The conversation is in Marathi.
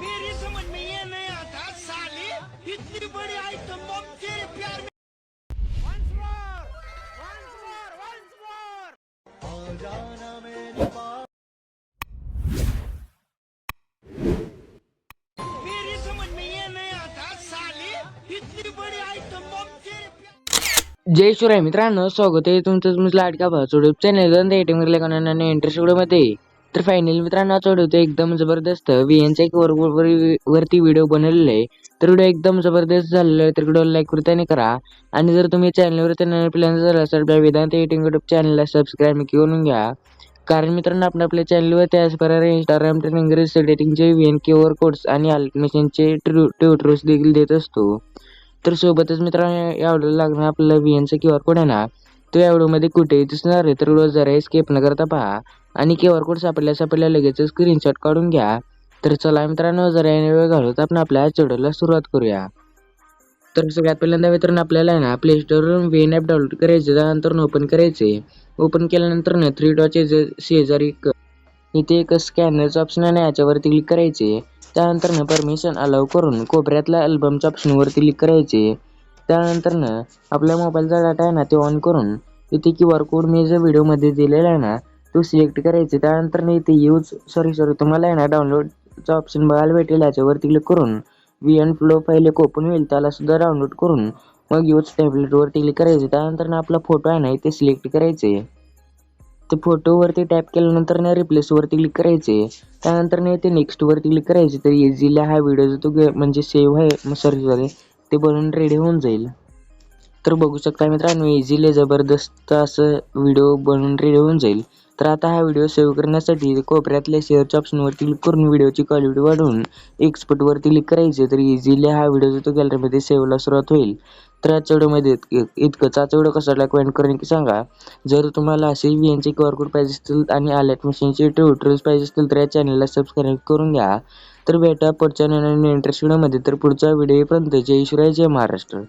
मेरी समझ में ये नहीं आता साली इतनी बड़ी आइटम बम तेरे प्यार में Once more, once more, once more. मेरी समझ में ये नहीं आता साली इतनी बड़ी जय शिवराय मित्रांनो स्वागत आहे तुमचं तुमचं लाडका भाव चोडूप चॅनल एटीएम लेखन कोणाने इंटरेस्ट तर फायनल मित्रांनो चढवतो एकदम जबरदस्त व्ही चा एक वर वरती व्हिडिओ बनवलेला आहे. तर व्हिडिओ एकदम जबरदस्त झालेला आहे तर व्हिडिओ लाईक कृत्याने करा. आणि जर तुम्ही चॅनलवर चॅनल प्लॅन झाला तर आपल्या वेदांत एटीएम युट्यूब चॅनलला सबस्क्राईब करून घ्या. कारण मित्रांनो आपण आपल्या चॅनलवर त्याच प्रकारे इंस्टाग्राम इंग्रजी डेटिंगचे V N Q R codes आणि आल्टमेशनचे ट्युटर्स देखील देत असतो. तर सोबतच मित्रांनो या व्हिडिओला लागणार आपल्याला व्ही एनचा क्यू आर कोड आहे ना? तो या व्हिडिओमध्ये कुठेही दिसणार आहे तर व्हिडिओ जरा स्केप न करता पहा. आणि क्यू आर कोड सापडल्या सापडल्या लगेच स्क्रीनशॉट काढून घ्या. तर चला मित्रांनो जरा याने वेळ घालवत आपण आपल्या व्हिडिओला सुरुवात करूया. तर सगळ्यात पहिल्यांदा मित्रांनो आपल्याला आहे ना प्ले स्टोरवरून व्ही एन ॲप डाउनलोड करायचे त्यानंतर ओपन करायचे ओपन केल्यानंतर ना थ्री डॉटचे शेजारी एक इथे एक स्कॅनरचं ऑप्शन आहे ना याच्यावरती क्लिक करायचे त्यानंतर ना परमिशन अलाव करून कोपऱ्यातल्या अल्बमच्या ऑप्शनवरती क्लिक करायचे. त्यानंतर ना आपल्या मोबाईलचा डाटा आहे ना ते ऑन करून इथे क्यू आर कोड मी जो व्हिडिओमध्ये दिलेला आहे ना तो सिलेक्ट करायचे. त्यानंतर ना इथे यूज सॉरी सॉरी तुम्हाला आहे ना डाउनलोडचा ऑप्शन बघायला भेटेल याच्यावरती क्लिक करून व्ही एन फ्लो फाईल एक ओपन होईल त्याला सुद्धा डाउनलोड करून मग यूज टॅबलेटवरती क्लिक करायचे. त्यानंतर ना आपला फोटो आहे ना इथे सिलेक्ट करायचे. ते फोटोवरती टॅप केल्यानंतर ना रिप्लेसवरती क्लिक करायचे. त्यानंतर नाही ते नेक्स्टवरती क्लिक करायचे. तर इझिली हा व्हिडिओ जो तो गे- म्हणजे सेव्ह आहे सॉरी सॉरी ते बनवून रेडी होऊन जाईल. तर बघू शकता मित्रांनो इझिली जबरदस्त असं व्हिडिओ बनवून रेडी होऊन जाईल. तर आता हा व्हिडिओ सेव्ह करण्यासाठी कोपऱ्यातल्या शेअरच्या ऑप्शनवरती क्लिक करून व्हिडिओची क्वालिटी वाढवून एक्सपर्टवरती क्लिक करायचे. तर इझिली हा व्हिडिओ जो तो गॅलरीमध्ये सेव्हला सुरुवात होईल. तर इतकं- इतकंच आजचा कसा कमेंट की सांगा? जर तुम्हाला असे व्ही एनचे क्यू आर कोड पाहिजे असतील आणि अलर्ट मशीनचे ट्युटोरियल्स पाहिजे असतील तर या चॅनलला सबस्क्राईब करून घ्या. तर भेटा पुढच्या नवीन इंटरेस्ट व्हिडिओमध्ये तर पुढचा व्हिडिओपर्यंत जय शिवराय जय महाराष्ट्र.